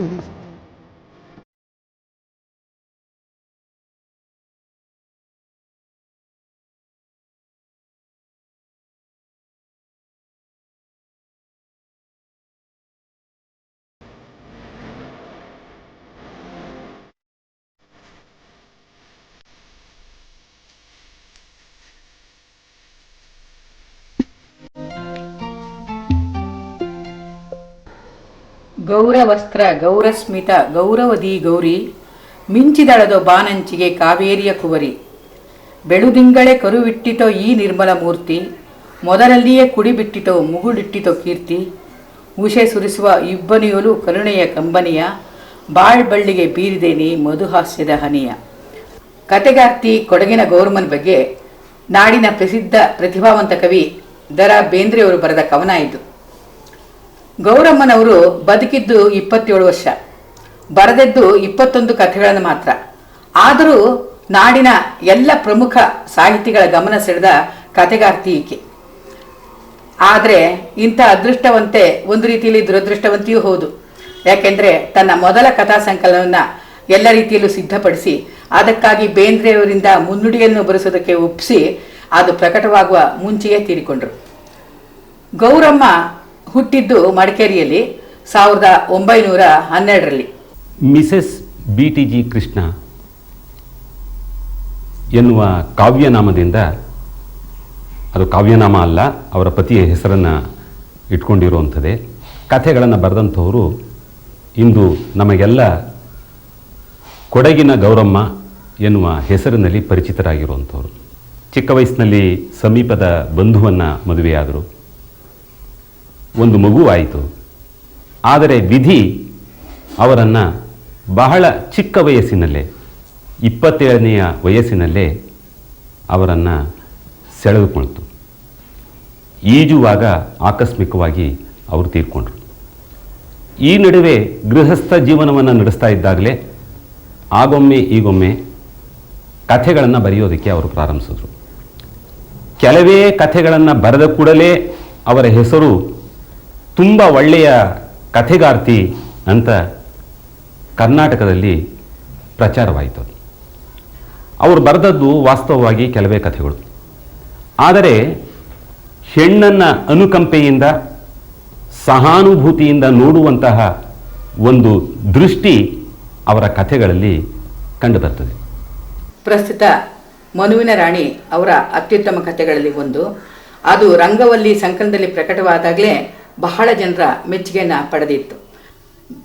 嗯。ಗೌರವಸ್ತ್ರ, ಗೌರಸ್ಮಿತ ಗೌರವದಿ ಗೌರಿ, ಮಿಂಚಿದಳದ ಬಾನಂಚಿಗೆ ಕಾವೇರಿಯ ಕುವರಿ. ಬೆಳುದಿಂಗಳೇ ಕರುವಿಟ್ಟಿತೋ ಈ ನಿರ್ಮಲ ಮೂರ್ತಿ, ಮೊದಲಲ್ಲಿಯೇ ಕುಡಿಬಿಟ್ಟಿತೋ ಮುಗುಡಿಟ್ಟಿತೋ ಕೀರ್ತಿ. ಉಷೆ ಸುರಿಸುವ ಇಬ್ಬನಿಯೋಲು ಕರುಣೆಯ ಕಂಬನಿಯ, ಬಾಳ್ಬಳ್ಳಿಗೆ ಬೀರಿದೇನಿ ಮಧುಹಾಸ್ಯದ ಹನಿಯ. ಕತೆಗಾರ್ತಿ ಕೊಡಗಿನ ಗೌರ್ಮನ್ ಬಗ್ಗೆ ನಾಡಿನ ಪ್ರಸಿದ್ಧ ಪ್ರತಿಭಾವಂತ ಕವಿ ದರ ಬೇಂದ್ರೆಯವರು ಬರೆದ ಕವನ ಇದು. ಗೌರಮ್ಮನವರು ಬದುಕಿದ್ದು ಇಪ್ಪತ್ತೇಳು ವರ್ಷ. ಬರೆದದ್ದು ಇಪ್ಪತ್ತೊಂದು ಕಥೆಗಳನ್ನು ಮಾತ್ರ. ಆದರೂ ನಾಡಿನ ಎಲ್ಲ ಪ್ರಮುಖ ಸಾಹಿತಿಗಳ ಗಮನ ಸೆಳೆದ ಕಥೆಗಾರ್ತಿ ಈಕೆ. ಆದರೆ ಇಂಥ ಅದೃಷ್ಟವಂತೆ ಒಂದು ರೀತಿಯಲ್ಲಿ ದುರದೃಷ್ಟವಂತೆಯೂ ಹೌದು. ಯಾಕೆಂದರೆ ತನ್ನ ಮೊದಲ ಕಥಾ ಸಂಕಲನವನ್ನು ಎಲ್ಲ ರೀತಿಯಲ್ಲೂ ಸಿದ್ಧಪಡಿಸಿ, ಅದಕ್ಕಾಗಿ ಬೇಂದ್ರೆಯವರಿಂದ ಮುನ್ನುಡಿಯನ್ನು ಬರೆಸೋದಕ್ಕೆ ಒಪ್ಪಿಸಿ, ಅದು ಪ್ರಕಟವಾಗುವ ಮುಂಚೆಯೇ ತೀರಿಕೊಂಡರು. ಗೌರಮ್ಮ ಹುಟ್ಟಿದ್ದು ಮಡಿಕೇರಿಯಲ್ಲಿ ಸಾವಿರದ ಒಂಬೈನೂರ ಹನ್ನೆರಡರಲ್ಲಿ. Mrs B T G Krishna ಎನ್ನುವ ಕಾವ್ಯನಾಮದಿಂದ, ಅದು ಕಾವ್ಯನಾಮ ಅಲ್ಲ, ಅವರ ಪತಿಯ ಹೆಸರನ್ನು ಇಟ್ಕೊಂಡಿರುವಂಥದ್ದೇ. ಕಥೆಗಳನ್ನು ಬರೆದಂಥವರು ಇಂದು ನಮಗೆಲ್ಲ ಕೊಡಗಿನ ಗೌರಮ್ಮ ಎನ್ನುವ ಹೆಸರಿನಲ್ಲಿ ಪರಿಚಿತರಾಗಿರುವಂಥವ್ರು. ಚಿಕ್ಕ ವಯಸ್ಸಿನಲ್ಲಿ ಸಮೀಪದ ಬಂಧುವನ್ನು ಮದುವೆಯಾದರು. ಒಂದು ಮಗುವಾಯಿತು. ಆದರೆ ವಿಧಿ ಅವರನ್ನು ಬಹಳ ಚಿಕ್ಕ ವಯಸ್ಸಿನಲ್ಲೇ, ಇಪ್ಪತ್ತೇಳನೆಯ ವಯಸ್ಸಿನಲ್ಲೇ ಅವರನ್ನು ಸೆಳೆದುಕೊಳ್ತು. ಈಜುವಾಗ ಆಕಸ್ಮಿಕವಾಗಿ ಅವರು ತೀರ್ಕೊಂಡ್ರು. ಈ ನಡುವೆ ಗೃಹಸ್ಥ ಜೀವನವನ್ನು ನಡೆಸ್ತಾ ಇದ್ದಾಗಲೇ ಆಗೊಮ್ಮೆ ಈಗೊಮ್ಮೆ ಕಥೆಗಳನ್ನು ಬರೆಯೋದಕ್ಕೆ ಅವರು ಪ್ರಾರಂಭಿಸಿದ್ರು. ಕೆಲವೇ ಕಥೆಗಳನ್ನು ಬರೆದ ಕೂಡಲೇ ಅವರ ಹೆಸರು ತುಂಬ ಒಳ್ಳೆಯ ಕಥೆಗಾರ್ತಿ ಅಂತ ಕರ್ನಾಟಕದಲ್ಲಿ ಪ್ರಚಾರವಾಯಿತು ಅವರು ಬರೆದದ್ದು ವಾಸ್ತವವಾಗಿ ಕೆಲವೇ ಕಥೆಗಳು. ಆದರೆ ಹೆಣ್ಣನ್ನು ಅನುಕಂಪೆಯಿಂದ, ಸಹಾನುಭೂತಿಯಿಂದ ನೋಡುವಂತಹ ಒಂದು ದೃಷ್ಟಿ ಅವರ ಕಥೆಗಳಲ್ಲಿ ಕಂಡುಬರ್ತದೆ. ಪ್ರಸ್ತುತ ಮನುವಿನ ರಾಣಿ ಅವರ ಅತ್ಯುತ್ತಮ ಕಥೆಗಳಲ್ಲಿ ಒಂದು. ಅದು ರಂಗವಲ್ಲಿ ಸಂಕಲನದಲ್ಲಿ ಪ್ರಕಟವಾದಾಗಲೇ ಬಹಳ ಜನರ ಮೆಚ್ಚುಗೆಯನ್ನು ಪಡೆದಿತ್ತು.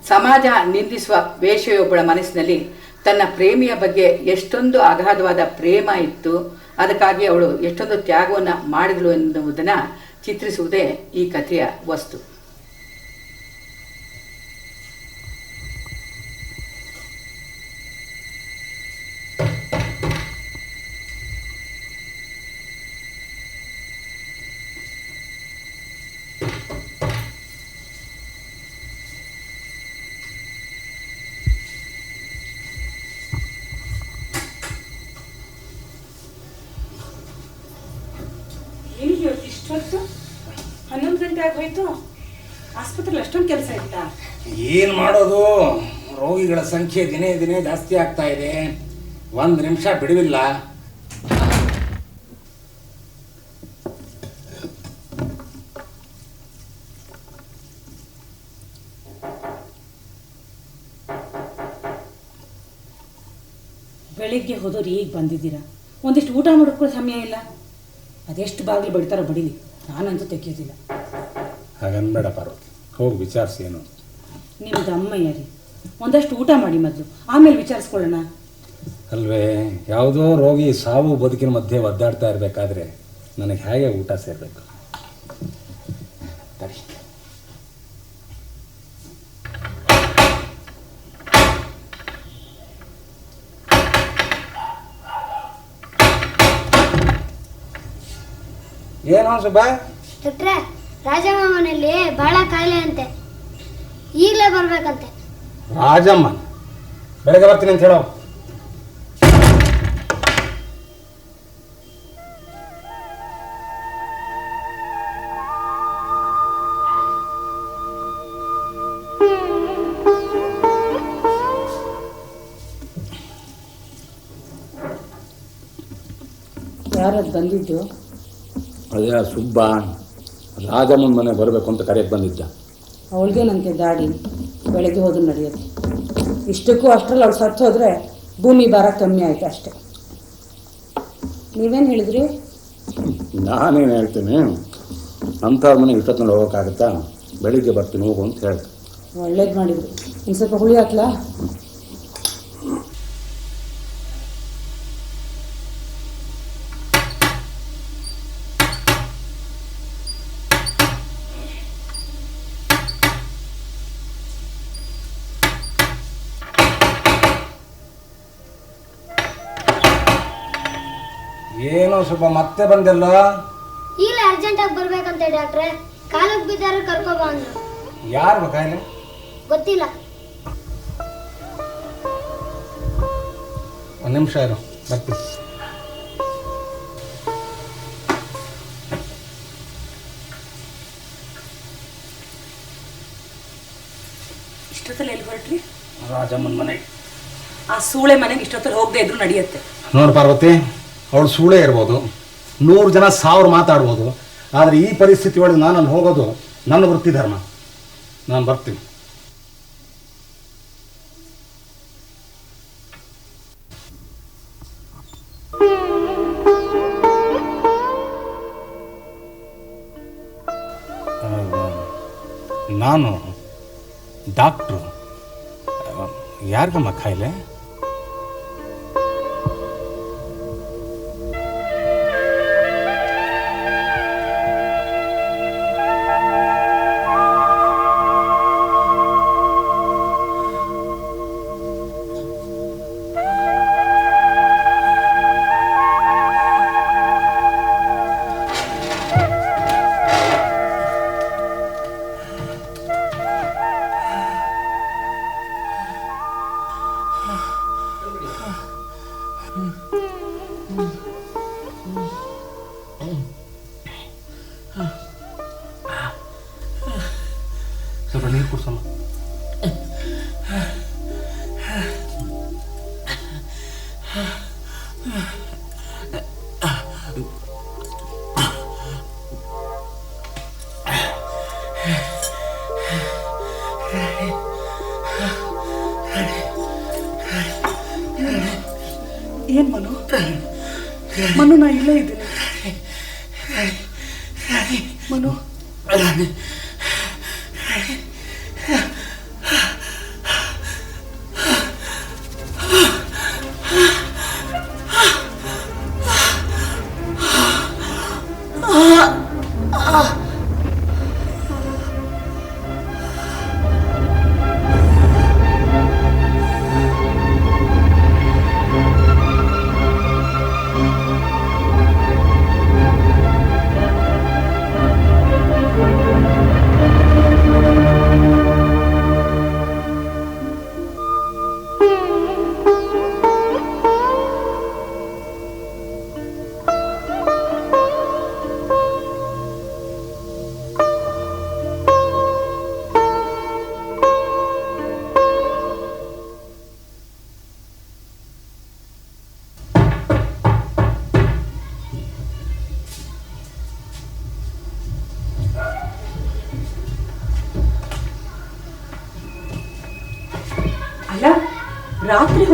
ಸಮಾಜ ನಿಂದಿಸುವ ವೇಷೆಯೊಬ್ಬಳ ಮನಸ್ಸಿನಲ್ಲಿ ತನ್ನ ಪ್ರೇಮಿಯ ಬಗ್ಗೆ ಎಷ್ಟೊಂದು ಅಗಾಧವಾದ ಪ್ರೇಮ ಇತ್ತು, ಅದಕ್ಕಾಗಿ ಅವಳು ಎಷ್ಟೊಂದು ತ್ಯಾಗವನ್ನು ಮಾಡಿದಳು ಎನ್ನುವುದನ್ನು ಚಿತ್ರಿಸುವುದೇ ಈ ಕಥೆಯ ವಸ್ತು. ರೋಗಿಗಳ ಸಂಖ್ಯೆ ದಿನೇ ದಿನೇ ಜಾಸ್ತಿ ಆಗ್ತಾ ಇದೆ. ಒಂದು ನಿಮಿಷ ಬಿಡುವಿಲ್ಲ. ಬೆಳಿಗ್ಗೆ ಹೋದವ್ರು ಈಗ ಬಂದಿದ್ದೀರಾ? ಒಂದಿಷ್ಟು ಊಟ ಮಾಡೋಕ್ಕೂ ಸಮಯ ಇಲ್ಲ. ಅದೆಷ್ಟು ಬಾಗಿಲು ಬಡಿತಾರೋ ಬಡೀಲಿ. ನಾನಂತೂ ತೆಗಿಯೋದಿಲ್ಲ. ಹಾಗನ್ಬೇಡ ಪಾರ್ವತಿ. ಹೋಗಿ ವಿಚಾರಿಸಿ ಏನು? ನಿಮ್ದು ಅಮ್ಮ ರೀ. ಒಂದಷ್ಟು ಊಟ ಮಾಡಿ ಮೊದಲು ಆಮೇಲೆ ವಿಚಾರಿಸ್ಕೊಳ್ಳೋಣ. ಅಲ್ವೇ ಯಾವುದೋ ರೋಗಿ ಸಾವು ಬದುಕಿನ ಮಧ್ಯೆ ಒದ್ದಾಡ್ತಾ ಇರಬೇಕಾದ್ರೆ ನನಗೆ ಹೇಗೆ ಊಟ ಸೇರಬೇಕು? ಏನೋ ಏನು ಸುಬ್ಬಾ? ಡಾಕ್ಟ್ರೆ ರಾಜಮ್ಮ ಮನೆಯಲ್ಲಿ ಬಹಳ ಕಾಯಿಲೆ ಅಂತೆ. ಈಗಲೇ ಬರ್ಬೇಕಂತೆ. ರಾಜಮ್ಮ ಬೆಳಗ್ಗೆ ಬರ್ತೀನಿ ಅಂತ ಹೇಳೋ. ಯಾರದು ಬಂದಿದ್ದು? ಅದೇ ಸುಬ್ಬ ರಾಜಮ್ಮನ ಮನೆ ಬರಬೇಕು ಅಂತ ಕರೆಯಕ್ಕೆ ಬಂದಿದ್ದ. ಅವಳಿಗೆ ನಂತೆ ದಾಡಿ? ಬೆಳಗ್ಗೆ ಹೋದ್ರು ನಡೆಯುತ್ತೆ. ಇಷ್ಟಕ್ಕೂ ಅಷ್ಟರಲ್ಲಿ ಅವ್ಳು ಸತ್ತು ಹೋದರೆ ಭೂಮಿ ಭಾರ ಕಮ್ಮಿ ಆಯ್ತು ಅಷ್ಟೆ. ನೀವೇನು ಹೇಳಿದ್ರಿ? ನಾನೇನು ಹೇಳ್ತೀನಿ ಅಂಥವ್ರ ಮನೆ ಇಷ್ಟೊತ್ತಿನಲ್ಲಿ ಹೋಗೋಕ್ಕಾಗತ್ತಾ ಬೆಳಿಗ್ಗೆ ಬರ್ತೀನಿ ಹೋಗು ಅಂತ ಹೇಳ್ತೀನಿ ಒಳ್ಳೇದು ಮಾಡಿದ್ರು. ಇನ್ನು ಸ್ವಲ್ಪ ಹುಳಿ ಹಾಕ್ಲಾ? ಸುಬ್ಬ ಮತ್ತೆ ಬಂದಿಲ್ಲ? ಅರ್ಜೆಂಟ್ ಅರ್ಜೆಂಟಾಗಿ ಬರ್ಬೇಕಂತ ಡಾಕ್ಟ್ರೆ ಕಾಲಕ್ಕೆ ಬಿದ್ದರೆ ಕರ್ಕೊಬಾ ಅಂದ್ರು. ಯಾರು ಕಾಯಿಲೆ ಗೊತ್ತಿಲ್ಲ. ಒಂದು ನಿಮಿಷ ಇರು ಬರ್ತೀನಿ. ಇಷ್ಟೊತ್ತಲ್ಲಿ ಎಲ್ಲಿ ಹೊರಟ್ರಿ ರಾಜಮ್ಮನ ಮನೆ. ಆ ಸೂಳೆ ಮನೆಗೆ ಇಷ್ಟೊತ್ತಲ್ಲಿ ಹೋಗದೆ ಇದ್ರು ನಡೆಯುತ್ತೆ. ನೋಡು ಪಾರ್ವತಿ ಅವಳು ಸುಳ್ಳೇ ಇರ್ಬೋದು. ನೂರು ಜನ ಸಾವಿರ ಮಾತಾಡ್ಬೋದು. ಆದರೆ ಈ ಪರಿಸ್ಥಿತಿ ಒಳಗೆ ನಾನು ಅಲ್ಲಿ ಹೋಗೋದು ನನ್ನ ವೃತ್ತಿ ಧರ್ಮ ನಾನು ಬರ್ತೀನಿ. ನಾನು ಡಾಕ್ಟ್ರು. ಯಾರಿಗಮ್ಮ ಕಾಯಿಲೆ ಏನು ಮನು? ಮನು ನಾ ಇಲ್ಲೇ ಇದ್ದೀನಿ. ಮನು.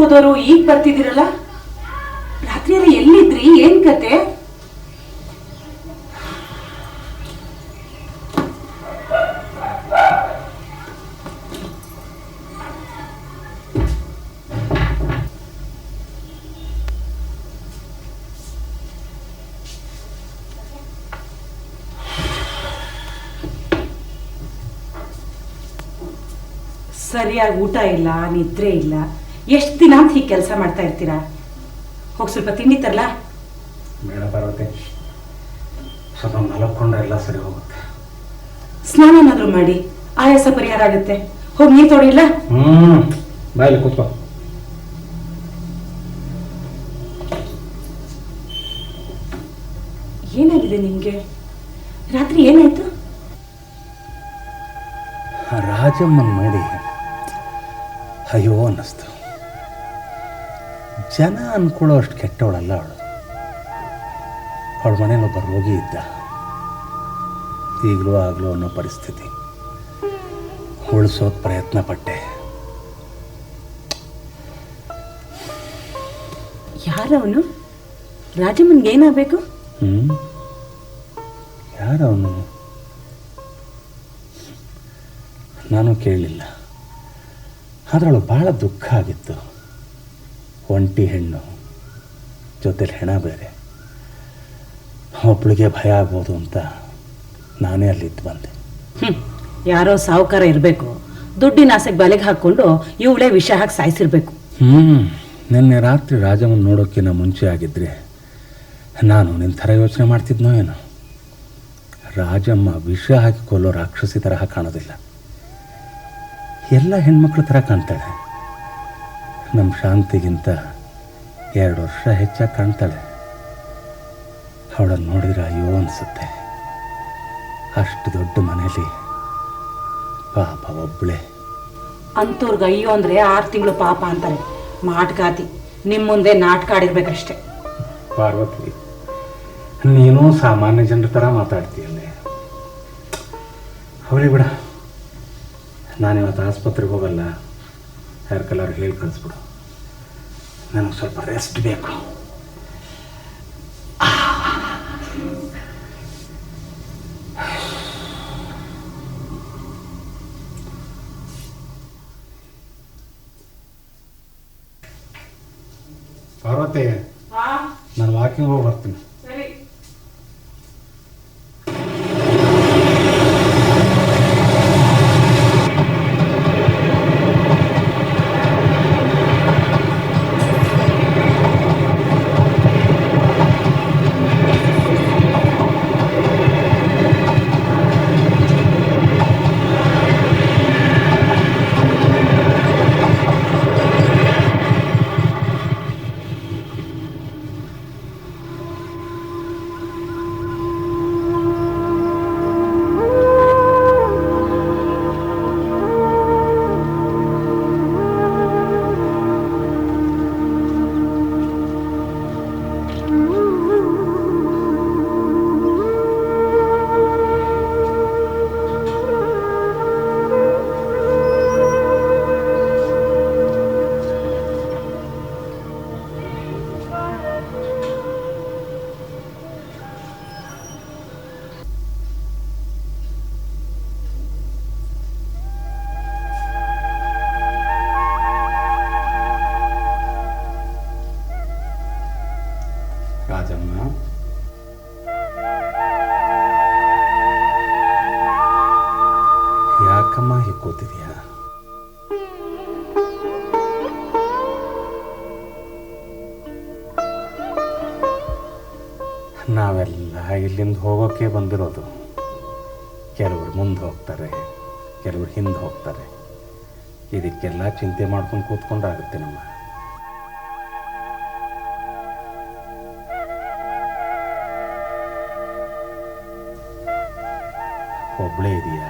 ಹೋದವರು ಈಗ ಬರ್ತಿದ್ದೀರಲ್ಲ? ರಾತ್ರಿಯಲ್ಲಿ ಎಲ್ಲಿದ್ರಿ? ಏನ್ ಕತೆ? ಸರಿಯಾಗಿ ಊಟ ಇಲ್ಲ ನಿದ್ರೆ ಇಲ್ಲ. ಎಷ್ಟು ದಿನ ಅಂತ ಹೀಗೆ ಕೆಲಸ ಮಾಡ್ತಾ ಇರ್ತೀರಾ? ಹೋಗಿ ಸ್ವಲ್ಪ ತಿಂಡಿ ತರಲಾ? ಬೇಡ ಪಾರ್ವತಿ. ಸ್ವಲ್ಪ ಮಲಕ್ಕೊಂಡ್ರೆ ಎಲ್ಲ ಸರಿ ಹೋಗುತ್ತೆ. ಸ್ನಾನನಾದ್ರೂ ಮಾಡಿ ಆಯಾಸ ಪರಿಹಾರ ಆಗುತ್ತೆ. ಹೋಗಿ ನೀರು ತೊಡಿಲ್ಲ ಹ್ಞೂ ಬಾಯಲ್ಲಿ ಕೂತ್ಕೋ. ಏನಾಗಿದೆ ನಿಮ್ಗೆ? ರಾತ್ರಿ ಏನಾಯ್ತು? ರಾಜಮ್ಮನ ನೋಡಿ ಅಯ್ಯೋ ಅನ್ನಿಸ್ತು. ಜನ ಅಂದ್ಕೊಳ್ಳೋ ಅಷ್ಟು ಕೆಟ್ಟವಳಲ್ಲ ಅವಳು. ಅವಳ ಮನೇಲಿ ಒಬ್ಬ ರೋಗಿ ಇದ್ದ. ಈಗಲೂ ಆಗಲೂ ಅನ್ನೋ ಪರಿಸ್ಥಿತಿ. ಉಳಿಸೋಕೆ ಪ್ರಯತ್ನ ಪಟ್ಟೆ ಯಾರವನು? ರಾಜಮ್ಮನ್ಗೆ ಏನಾಗಬೇಕು? ಹ್ಞೂ ಯಾರವನು? ನಾನು ಕೇಳಲಿಲ್ಲ ಆದ್ರೆ ಅವಳು ಭಾಳ ದುಃಖ ಆಗಿತ್ತು. ಒಂಟಿ ಹೆಣ್ಣು ಜೊತೆಲಿ ಹೆಣ ಬೇರೆ. ಒಬ್ಳಿಗೆ ಭಯ ಆಗ್ಬೋದು ಅಂತ ನಾನೇ ಅಲ್ಲಿದ್ದು ಬಂದೆ. ಹ್ಞೂ ಯಾರೋ ಸಾಹುಕಾರ ಇರಬೇಕು. ದುಡ್ಡಿನ ಆಸೆಗೆ ಬಲೆಗೆ ಹಾಕ್ಕೊಂಡು ಇವಳೇ ವಿಷ ಹಾಕಿ ಸಾಯಿಸಿರ್ಬೇಕು. ಹ್ಞೂ ನಿನ್ನೆ ರಾತ್ರಿ ರಾಜಮ್ಮನ ನೋಡೋಕ್ಕಿಂತ ಮುಂಚೆ ಆಗಿದ್ರೆ ನಾನು ನಿನ್ನ ಥರ ಯೋಚನೆ ಮಾಡ್ತಿದ್ನೋ ಏನೋ? ರಾಜಮ್ಮ ವಿಷ ಹಾಕಿ ಕೊಲ್ಲೋ ರಾಕ್ಷಸಿ ತರಹ ಕಾಣೋದಿಲ್ಲ. ಎಲ್ಲ ಹೆಣ್ಮಕ್ಳ ಥರ ಕಾಣ್ತಾಳೆ. ನಮ್ಮ ಶಾಂತಿಗಿಂತ ಎರಡು ವರ್ಷ ಹೆಚ್ಚಾಗಿ ಕಾಣ್ತಾಳೆ. ಅವಳನ್ನು ನೋಡಿದ್ರೆ ಅಯ್ಯೋ ಅನಿಸುತ್ತೆ. ಅಷ್ಟು ದೊಡ್ಡ ಮನೇಲಿ ಪಾಪ ಒಬ್ಬಳೆ ಅಂಥವ್ರಿಗೆ ಅಯ್ಯೋ ಅಂದರೆ ಆರು ತಿಂಗಳು ಪಾಪ ಅಂತಾರೆ. ಮಾಟ್ಕಾತಿ ನಿಮ್ಮ ಮುಂದೆ ನಾಟಕ ಆಡಿರ್ಬೇಕಷ್ಟೆ ಪಾರ್ವತಿ ನೀನು ಸಾಮಾನ್ಯ ಜನರ ಥರ ಮಾತಾಡ್ತೀಯಲ್ಲೇ ಅವಳಿ ಬಿಡ. ನಾನಿವತ್ತು ಆಸ್ಪತ್ರೆಗೆ ಹೋಗಲ್ಲ. ಯಾರ ಕಲರ್ ಹೇಳಿ ಕಳಿಸ್ಬಿಡು. ನನಗೆ ಸ್ವಲ್ಪ ರೆಸ್ಟ್ ಬೇಕು. ಪಾರ್ವತಿ ನಾನು ವಾಕಿಂಗ್ ಹೋಗಿ ಬರ್ತೀನಿ. ನಾವೆಲ್ಲ ಇಲ್ಲಿಂದ ಹೋಗೋಕೆ ಬಂದಿರೋದು. ಕೆಲವರು ಮುಂದೆ ಹೋಗ್ತಾರೆ, ಕೆಲವರು ಹಿಂದೆ ಹೋಗ್ತಾರೆ. ಇದಕ್ಕೆಲ್ಲ ಚಿಂತೆ ಮಾಡ್ಕೊಂಡು ಕೂತ್ಕೊಂಡಾಗುತ್ತೆ ನಮ್ಮ. ಒಬ್ಬಳೇ ಇದೆಯಾ?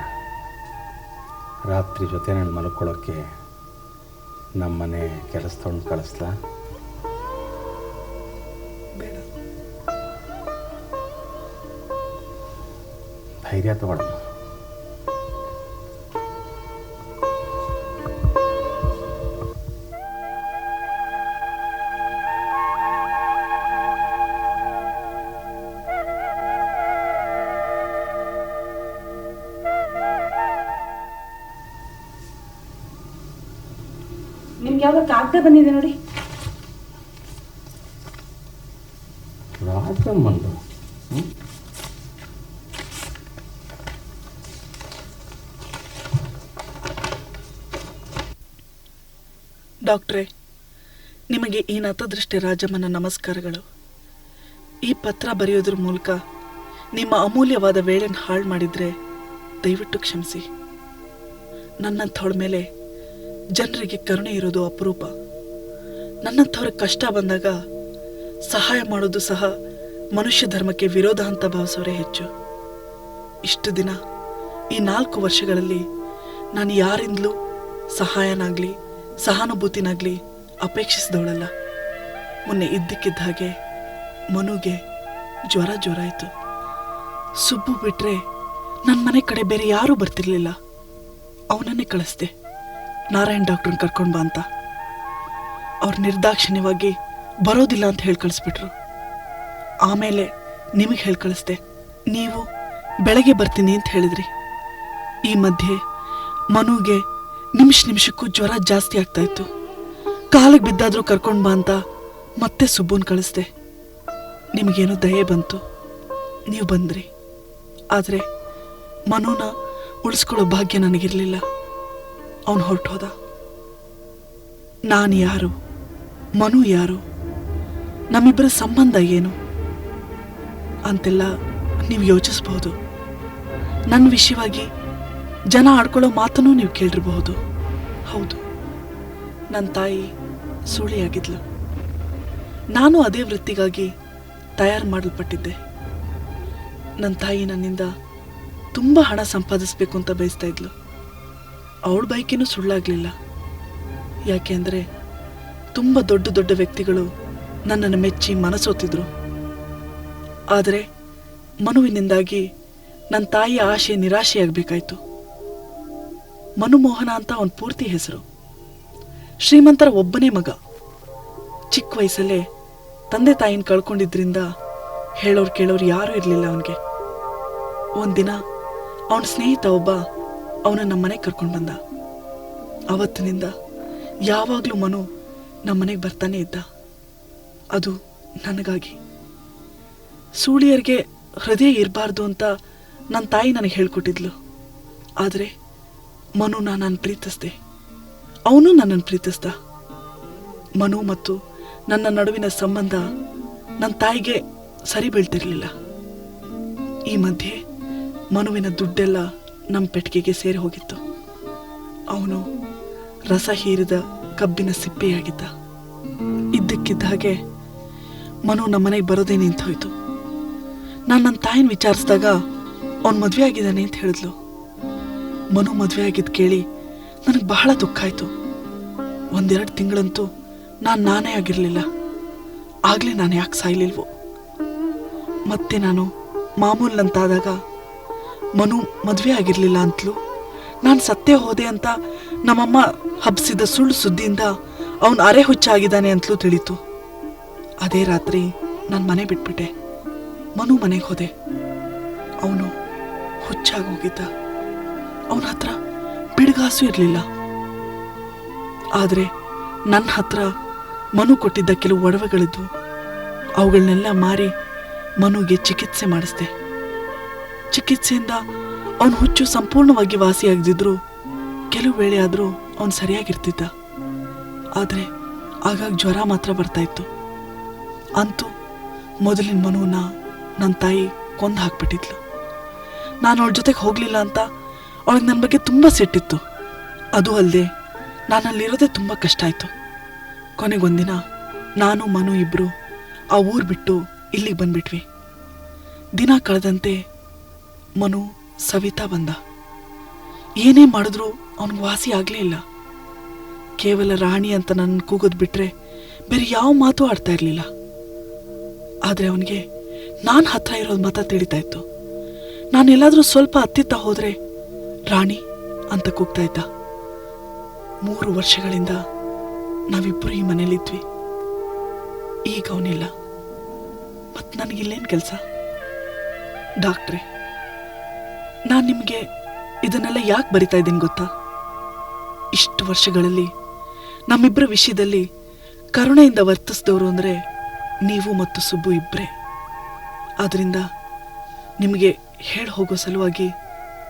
ರಾತ್ರಿ ಜೊತೆ ನಾನು ಮಲ್ಕೊಳ್ಳೋಕ್ಕೆ ನಮ್ಮನೆ ತಗೊಂಡು ಕಳಿಸ್ಲಾ? ಧೈರ್ಯ ತಗೊಳಮ್ಮ ನಿಮ್ಗೆ ಯಾವಾಗ ಕಾಗದ ಬಂದಿದೆ ನೋಡಿ? ರಾಜಮ್ಮಂದು ಡಾಕ್ಟ್ರೇ, ನಿಮಗೆ ಈ ನತದೃಷ್ಟಿ ರಾಜಮ್ಮನ ನಮಸ್ಕಾರಗಳು. ಈ ಪತ್ರ ಬರೆಯೋದ್ರ ಮೂಲಕ ನಿಮ್ಮ ಅಮೂಲ್ಯವಾದ ವೇಳೆನ ಹಾಳು ಮಾಡಿದ್ರೆ ದಯವಿಟ್ಟು ಕ್ಷಮಿಸಿ. ನನ್ನಂಥವಳ ಮೇಲೆ ಜನರಿಗೆ ಕರುಣೆ ಇರೋದು ಅಪರೂಪ. ನನ್ನಂಥವ್ರ ಕಷ್ಟ ಬಂದಾಗ ಸಹಾಯ ಮಾಡೋದು ಸಹ ಮನುಷ್ಯ ಧರ್ಮಕ್ಕೆ ವಿರೋಧ ಅಂತ ಭಾವಿಸೋರೇ ಹೆಚ್ಚು. ಇಷ್ಟು ದಿನ, ಈ ನಾಲ್ಕು ವರ್ಷಗಳಲ್ಲಿ ನಾನು ಯಾರಿಂದಲೂ ಸಹಾಯನಾಗಲಿ ಸಹಾನುಭೂತಿನಾಗಲಿ ಅಪೇಕ್ಷಿಸಿದವಳಲ್ಲ. ಮೊನ್ನೆ ಇದ್ದಕ್ಕಿದ್ದ ಹಾಗೆ ಮನುಗೆ ಜ್ವರ ಜ್ವರ ಆಯಿತು ಸುಬ್ಬು ಬಿಟ್ರೆ ನನ್ನ ಮನೆ ಕಡೆ ಬೇರೆ ಯಾರೂ ಬರ್ತಿರ್ಲಿಲ್ಲ. ಅವನನ್ನೇ ಕಳಿಸ್ದೆ. ನಾರಾಯಣ್ ಡಾಕ್ಟ್ರನ್ನ ಕರ್ಕೊಂಡು ಬಾ ಅಂತ. ಅವ್ರು ನಿರ್ದಾಕ್ಷಿಣ್ಯವಾಗಿ ಬರೋದಿಲ್ಲ ಅಂತ ಹೇಳಿ ಕಳಿಸ್ಬಿಟ್ರು. ಆಮೇಲೆ ನಿಮಗೆ ಹೇಳಿ ಕಳಿಸ್ದೆ, ನೀವು ಬೆಳಗ್ಗೆ ಬರ್ತೀನಿ ಅಂತ ಹೇಳಿದ್ರಿ. ಈ ಮಧ್ಯೆ ಮನುಗೆ ನಿಮಿಷ ನಿಮಿಷಕ್ಕೂ ಜ್ವರ ಜಾಸ್ತಿ ಆಗ್ತಾ ಇತ್ತು. ಕಾಲಿಗೆ ಬಿದ್ದಾದ್ರೂ ಕರ್ಕೊಂಡು ಬಾ ಅಂತ ಮತ್ತೆ ಸುಬ್ಬನ್ ಕಳಿಸ್ದೆ. ನಿಮಗೇನೋ ದಯೆ ಬಂತು. ನೀವು ಬಂದ್ರಿ. ಆದರೆ ಮನೋನ ಉಳಿಸ್ಕೊಳ್ಳೋ ಭಾಗ್ಯ ನನಗಿರಲಿಲ್ಲ. ಅವನು ಹೊರಟೋದ. ನಾನು ಯಾರು? ಮನು ಯಾರು? ನಮ್ಮಿಬ್ಬರ ಸಂಬಂಧ ಏನು? ಅಂತೆಲ್ಲ ನೀವು ಯೋಚಿಸ್ಬೋದು. ನನ್ನ ವಿಷಯವಾಗಿ ಜನ ಆಡ್ಕೊಳ್ಳೋ ಮಾತನ್ನು ನೀವು ಕೇಳಿರಬಹುದು. ಹೌದು. ನನ್ನ ತಾಯಿ ಸುಳಿಯಾಗಿದ್ಲು. ನಾನು ಅದೇ ವೃತ್ತಿಗಾಗಿ ತಯಾರು ಮಾಡಲ್ಪಟ್ಟಿದ್ದೆ. ನನ್ನ ತಾಯಿ ನನ್ನಿಂದ ತುಂಬ ಹಣ ಸಂಪಾದಿಸ್ಬೇಕು ಅಂತ ಬಯಸ್ತಾ ಇದ್ಲು. ಅವಳ ಬೈಕಿನೂ ಸುಳ್ಳಾಗಲಿಲ್ಲ. ಯಾಕೆಂದರೆ ತುಂಬ ದೊಡ್ಡ ದೊಡ್ಡ ವ್ಯಕ್ತಿಗಳು ನನ್ನನ್ನು ಮೆಚ್ಚಿ ಮನಸೋತಿದ್ರು. ಆದರೆ ಮನುವಿನಿಂದಾಗಿ ನನ್ನ ತಾಯಿಯ ಆಶೆ ನಿರಾಶೆಯಾಗಬೇಕಾಯ್ತು. ಮನುಮೋಹನ ಅಂತ ಅವನ ಪೂರ್ತಿ ಹೆಸರು. ಶ್ರೀಮಂತರ ಒಬ್ಬನೇ ಮಗ. ಚಿಕ್ಕ ವಯಸ್ಸಲ್ಲೇ ತಂದೆ ತಾಯಿನ ಕಳ್ಕೊಂಡಿದ್ರಿಂದ ಹೇಳೋರು ಕೇಳೋರು ಯಾರೂ ಇರಲಿಲ್ಲ ಅವನಿಗೆ. ಒಂದಿನ ಅವನ ಸ್ನೇಹಿತ ಒಬ್ಬ ಅವನ ನಮ್ಮ ಮನೆಗೆ ಕರ್ಕೊಂಡು ಬಂದ. ಅವತ್ತಿನಿಂದ ಯಾವಾಗಲೂ ಮನು ನಮ್ಮ ಮನೆಗೆ ಬರ್ತಾನೆ ಇದ್ದ. ಅದು ನನಗಾಗಿ. ಸೂಳಿಯರಿಗೆ ಹೃದಯ ಇರಬಾರ್ದು ಅಂತ ನನ್ನ ತಾಯಿ ನನಗೆ ಹೇಳ್ಕೊಟ್ಟಿದ್ಲು. ಆದರೆ ಮನುನ ನಾನು ಪ್ರೀತಿಸ್ದೆ. ಅವನು ನನ್ನನ್ನು ಪ್ರೀತಿಸ್ದ. ಮನು ಮತ್ತು ನನ್ನ ನಡುವಿನ ಸಂಬಂಧ ನನ್ನ ತಾಯಿಗೆ ಸರಿ ಬೀಳ್ತಿರ್ಲಿಲ್ಲ. ಈ ಮಧ್ಯೆ ಮನುವಿನ ದುಡ್ಡೆಲ್ಲ ನಮ್ಮ ಪೆಟ್ಟಿಗೆಗೆ ಸೇರಿ ಹೋಗಿತ್ತು. ಅವನು ರಸ ಹೀರಿದ ಕಬ್ಬಿನ ಸಿಪ್ಪೆಯಾಗಿದ್ದ. ಇದ್ದಕ್ಕಿದ್ದ ಹಾಗೆ ಮನು ನಮ್ಮ ಮನೆಗೆ ಬರೋದೇ ನಿಂತು ಹೋಯ್ತು ನಾನು ನನ್ನ ತಾಯಿನ ವಿಚಾರಿಸಿದಾಗ ಅವನು ಮದುವೆ ಆಗಿದ್ದಾನೆ ಅಂತ ಹೇಳಿದ್ಲು. ಮನು ಮದುವೆ ಆಗಿದ್ದು ಕೇಳಿ ನನಗೆ ಬಹಳ ದುಃಖ ಆಯಿತು. ಒಂದೆರಡು ತಿಂಗಳಂತೂ ನಾನು ನಾನೇ ಆಗಿರಲಿಲ್ಲ. ಆಗಲೇ ನಾನು ಯಾಕೆ ಸಾಯ್ಲಿಲ್ವೋ? ಮತ್ತೆ ನಾನು ಮಾಮೂಲಂತಾದಾಗ ಮನು ಮದುವೆ ಆಗಿರಲಿಲ್ಲ ಅಂತಲೂ ನಾನು ಸತ್ತೇ ಹೋದೆ ಅಂತ ನಮ್ಮಮ್ಮ ಹಬ್ಸಿದ ಸುಳ್ಳು ಸುದ್ದಿಯಿಂದ ಅವನು ಅರೆ ಹುಚ್ಚಾಗಿದ್ದಾನೆ ಅಂತಲೂ ತಿಳಿತು. ಅದೇ ರಾತ್ರಿ ನಾನು ಮನೆ ಬಿಟ್ಬಿಟ್ಟೆ. ಮನು ಮನೆಗೆ ಹೋದೆ. ಅವನು ಹುಚ್ಚಾಗಿ ಹೋಗಿದ್ದ. ಅವನ ಹತ್ರ ಬಿಡುಗಾಸು ಇರಲಿಲ್ಲ. ಆದರೆ ನನ್ನ ಹತ್ರ ಮನು ಕೊಟ್ಟಿದ್ದ ಕೆಲವು ಒಡವೆಗಳಿದ್ವು. ಅವುಗಳನ್ನೆಲ್ಲ ಮಾರಿ ಮನುಗೆ ಚಿಕಿತ್ಸೆ ಮಾಡಿಸಿದೆ. ಚಿಕಿತ್ಸೆಯಿಂದ ಅವನು ಹುಚ್ಚು ಸಂಪೂರ್ಣವಾಗಿ ವಾಸಿಯಾಗದಿದ್ರು ಕೆಲವು ವೇಳೆ ಆದರೂ ಅವನು ಸರಿಯಾಗಿರ್ತಿದ್ದ. ಆದರೆ ಆಗಾಗ ಜ್ವರ ಮಾತ್ರ ಬರ್ತಾ ಇತ್ತು. ಅಂತೂ ಮೊದಲಿನ ಮನುವನ್ನ ನನ್ನ ತಾಯಿ ಕೊಂದು ಹಾಕ್ಬಿಟ್ಟಿದ್ಲು. ನಾನು ಅವಳ ಜೊತೆಗೆ ಹೋಗಲಿಲ್ಲ ಅಂತ ಅವಳಿಗೆ ನನ್ನ ಬಗ್ಗೆ ತುಂಬ ಸಿಟ್ಟಿತ್ತು ಅದು ಅಲ್ಲದೆ ನಾನು ಅಲ್ಲಿರೋದೇ ತುಂಬ ಕಷ್ಟ ಆಯಿತು. ಕೊನೆಗೊಂದಿನ ನಾನು, ಮನು ಇಬ್ಬರು ಆ ಊರು ಬಿಟ್ಟು ಇಲ್ಲಿಗೆ ಬಂದ್ಬಿಟ್ವಿ. ದಿನ ಕಳೆದಂತೆ ಮನು, ಸವಿತಾ ಬಂದ. ಏನೇ ಮಾಡಿದ್ರೂ ಅವನಿಗೆ ವಾಸಿ ಆಗಲೇ ಇಲ್ಲ. ಕೇವಲ ರಾಣಿ ಅಂತ ನನ್ನ ಕೂಗೋದು ಬಿಟ್ಟರೆ ಬೇರೆ ಯಾವ ಮಾತು ಆಡ್ತಾ ಇರಲಿಲ್ಲ. ಆದರೆ ಅವನಿಗೆ ನಾನು ಹತ್ತಿರ ಇರೋದು ಮಾತ್ರ ತಿಳಿತಾ ಇತ್ತು. ನಾನು ಎಲ್ಲಾದರೂ ಸ್ವಲ್ಪ ಹತ್ತಿತ್ತ ಹೋದರೆ ರಾಣಿ ಅಂತ ಕೂಗ್ತಾ ಇದ್ದ. ಮೂರು ವರ್ಷಗಳಿಂದ ನಾವಿಬ್ಬರು ಈ ಮನೇಲಿದ್ವಿ ಈಗ ಅವನಿಲ್ಲ. ಮತ್ತು ನನಗಿಲ್ಲೇನು ಕೆಲಸ? ಡಾಕ್ಟ್ರಿ, ನಾನು ನಿಮಗೆ ಇದನ್ನೆಲ್ಲ ಯಾಕೆ ಬರಿತಾ ಇದ್ದೀನಿ ಗೊತ್ತಾ? ಇಷ್ಟು ವರ್ಷಗಳಲ್ಲಿ ನಮ್ಮಿಬ್ಬರ ವಿಷಯದಲ್ಲಿ ಕರುಣೆಯಿಂದ ವರ್ತಿಸಿದವರು ಅಂದರೆ ನೀವು ಮತ್ತು ಸುಬ್ಬು ಇಬ್ಬರೇ ಆದ್ದರಿಂದ ನಿಮಗೆ ಹೇಳಿ ಹೋಗೋ ಸಲುವಾಗಿ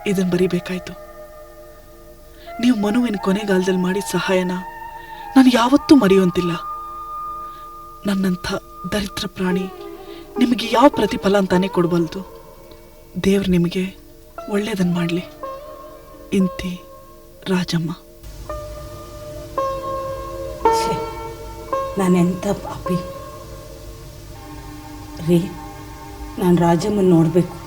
ಇದನ್ನು ಬರಿಬೇಕಾಯ್ತು. ನೀವು ಮನುವಿನ ಕೊನೆಗಾಲದಲ್ಲಿ ಮಾಡಿದ ಸಹಾಯನ ನಾನು ಯಾವತ್ತೂ ಮರೆಯುವಂತಿಲ್ಲ. ನನ್ನಂಥ ದರಿದ್ರ ಪ್ರಾಣಿ ನಿಮಗೆ ಯಾವ ಪ್ರತಿಫಲ ಅಂತಾನೆ ಕೊಡಬಲ್ದು ದೇವ್ರು ನಿಮಗೆ ಒಳ್ಳೇದನ್ನು ಮಾಡಲಿ. ಇಂತಿ ರಾಜಮ್ಮ. ನಾನೆಂಥ ಪಾಪಿ. ರೀ, ನಾನು ರಾಜಮ್ಮನ ನೋಡಬೇಕು.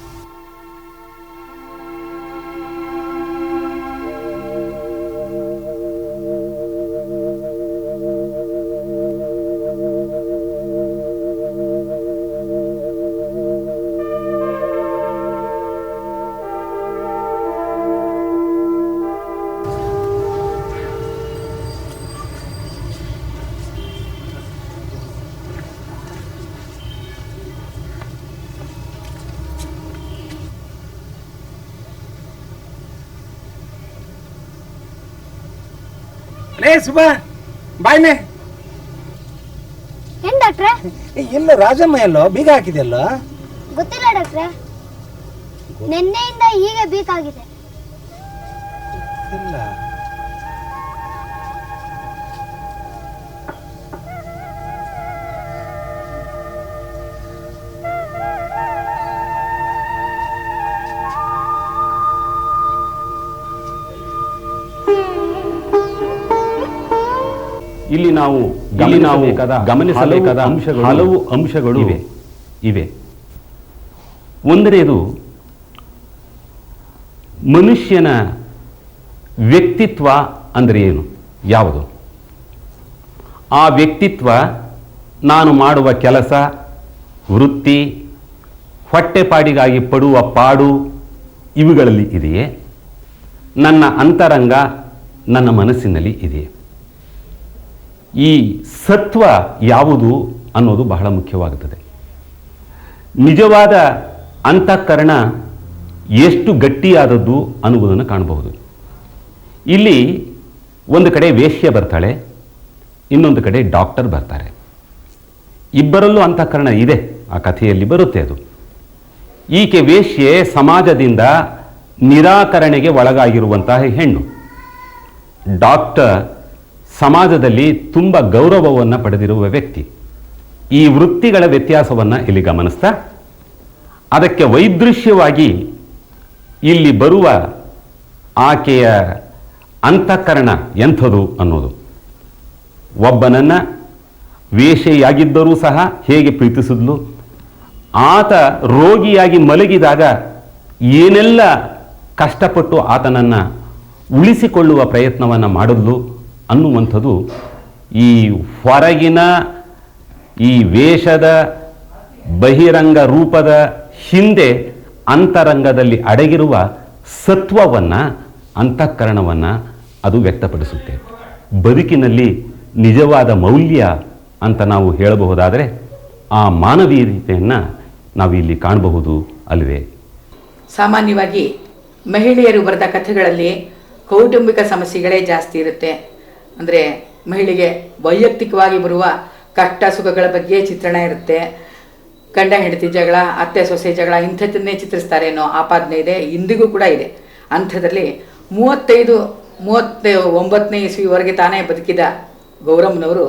ಲೇ ಸುಬಾ ಬಾಯ್ಲೆ ಏನ್ ಡಾಕ್ಟ್ರೆ? ಇಲ್ಲ ರಾಜಮ್ಮ ಎಲ್ಲೋ ಬೀಗ ಹಾಕಿದೆಯಲ್ಲ? ಗೊತ್ತಿಲ್ಲ ಡಾಕ್ಟ್ರೆ. ನಿನ್ನೆಯಿಂದ ಹೀಗೆ ಬೇಕಾಗಿದೆ ಇಲ್ಲ. ಇಲ್ಲಿ ನಾವು ಇಲ್ಲಿ ನಾವು ಗಮನಿಸಬೇಕಾದ ಅಂಶಗಳು ಹಲವು ಅಂಶಗಳು ಇವೆ. ಇವೆ. ಒಂದನೇದು ಮನುಷ್ಯನ ವ್ಯಕ್ತಿತ್ವ ಅಂದರೆ ಏನು? ಯಾವುದು? ಆ ವ್ಯಕ್ತಿತ್ವ ನಾನು ಮಾಡುವ ಕೆಲಸ ವೃತ್ತಿ ಹೊಟ್ಟೆಪಾಡಿಗಾಗಿ ಪಡುವ ಪಾಡು ಇವುಗಳಲ್ಲಿ ಇದೆಯೇ? ನನ್ನ ಅಂತರಂಗ ನನ್ನ ಮನಸ್ಸಿನಲ್ಲಿ ಇದೆಯೇ? ಈ ಸತ್ವ ಯಾವುದು ಅನ್ನೋದು ಬಹಳ ಮುಖ್ಯವಾಗುತ್ತದೆ. ನಿಜವಾದ ಅಂತಃಕರಣ ಎಷ್ಟು ಗಟ್ಟಿಯಾದದ್ದು ಅನ್ನುವುದನ್ನು ಕಾಣಬಹುದು. ಇಲ್ಲಿ ಒಂದು ಕಡೆ ವೇಶ್ಯ ಬರ್ತಾಳೆ, ಇನ್ನೊಂದು ಕಡೆ ಡಾಕ್ಟರ್ ಬರ್ತಾರೆ. ಇಬ್ಬರಲ್ಲೂ ಅಂತಃಕರಣ ಇದೆ, ಆ ಕಥೆಯಲ್ಲಿ ಬರುತ್ತೆ ಅದು. ಈಕೆ ವೇಶ್ಯೆ ಸಮಾಜದಿಂದ ನಿರಾಕರಣೆಗೆ ಒಳಗಾಗಿರುವಂತಹ ಹೆಣ್ಣು. ಡಾಕ್ಟರ್ ಸಮಾಜದಲ್ಲಿ ತುಂಬ ಗೌರವವನ್ನು ಪಡೆದಿರುವ ವ್ಯಕ್ತಿ. ಈ ವೃತ್ತಿಗಳ ವ್ಯತ್ಯಾಸವನ್ನು ಇಲ್ಲಿ ಗಮನಿಸ್ತಾ, ಅದಕ್ಕೆ ವೈದೃಶ್ಯವಾಗಿ ಇಲ್ಲಿ ಬರುವ ಆಕೆಯ ಅಂತಃಕರಣ ಎಂಥದು ಅನ್ನೋದು. ಒಬ್ಬನನ್ನು ವೇಷೆಯಾಗಿದ್ದರೂ ಸಹ ಹೇಗೆ ಪ್ರೀತಿಸಿದ್ಲು, ಆತ ರೋಗಿಯಾಗಿ ಮಲಗಿದಾಗ ಏನೆಲ್ಲ ಕಷ್ಟಪಟ್ಟು ಆತನನ್ನು ಉಳಿಸಿಕೊಳ್ಳುವ ಪ್ರಯತ್ನವನ್ನು ಮಾಡಿದ್ಲು ಅನ್ನುವಂಥದ್ದು ಈ ಹೊರಗಿನ ಈ ವೇಷದ ಬಹಿರಂಗ ರೂಪದ ಹಿಂದೆ ಅಂತರಂಗದಲ್ಲಿ ಅಡಗಿರುವ ಸತ್ವವನ್ನು, ಅಂತಃಕರಣವನ್ನು ಅದು ವ್ಯಕ್ತಪಡಿಸುತ್ತೆ. ಬದುಕಿನಲ್ಲಿ ನಿಜವಾದ ಮೌಲ್ಯ ಅಂತ ನಾವು ಹೇಳಬಹುದಾದರೆ ಆ ಮಾನವೀಯತೆಯನ್ನು ನಾವು ಇಲ್ಲಿ ಕಾಣಬಹುದು ಅಲ್ವೇ ಸಾಮಾನ್ಯವಾಗಿ ಮಹಿಳೆಯರು ಬರೆದ ಕಥೆಗಳಲ್ಲಿ ಕೌಟುಂಬಿಕ ಸಮಸ್ಯೆಗಳೇ ಜಾಸ್ತಿ ಇರುತ್ತೆ. ಅಂದರೆ ಮಹಿಳೆಗೆ ವೈಯಕ್ತಿಕವಾಗಿ ಬರುವ ಕಷ್ಟ ಸುಖಗಳ ಬಗ್ಗೆ ಚಿತ್ರಣ ಇರುತ್ತೆ. ಗಂಡ ಹೆಂಡತಿ ಜಗಳ, ಅತ್ತೆ ಸೊಸೆ ಜಗಳ ಇಂಥದ್ದನ್ನೇ ಚಿತ್ರಿಸ್ತಾರೆ ಅನ್ನೋ ಆಪಾದನೆ ಇದೆ, ಇಂದಿಗೂ ಕೂಡ ಇದೆ. ಅಂಥದ್ರಲ್ಲಿ ಮೂವತ್ತೈದು, ಮೂವತ್ತ, ಒಂಬತ್ತನೇ ಇಸ್ವಿವರೆಗೆ ತಾನೇ ಬದುಕಿದ ಗೌರಮ್ಮನವರು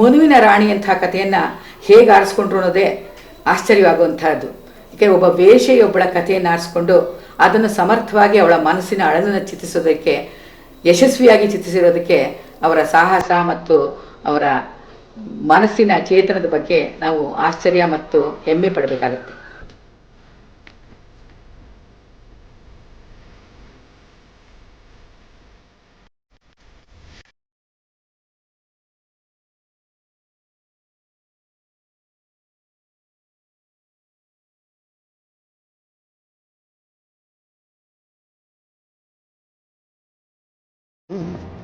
ಮನುವಿನ ರಾಣಿ ಅಂತಹ ಕಥೆಯನ್ನು ಹೇಗೆ ಆರಿಸ್ಕೊಂಡ್ರು ಅನ್ನೋದೇ ಆಶ್ಚರ್ಯವಾಗುವಂತಹದ್ದು ಯಾಕೆ ಒಬ್ಬ ವೇಷೆಯೊಬ್ಬಳ ಕಥೆಯನ್ನು ಆರಿಸ್ಕೊಂಡು ಅದನ್ನು ಸಮರ್ಥವಾಗಿ ಅವಳ ಮನಸ್ಸಿನ ಅಳಲನ್ನು ಚಿತ್ರಿಸೋದಕ್ಕೆ, ಯಶಸ್ವಿಯಾಗಿ ಚಿತ್ರಿಸಿರೋದಕ್ಕೆ ಅವರ ಸಾಹಸ ಮತ್ತು ಅವರ ಮನಸ್ಸಿನ ಚೇತನದ ಬಗ್ಗೆ ನಾವು ಆಶ್ಚರ್ಯ ಮತ್ತು ಹೆಮ್ಮೆ ಪಡಬೇಕಾಗುತ್ತೆ Mm-hmm.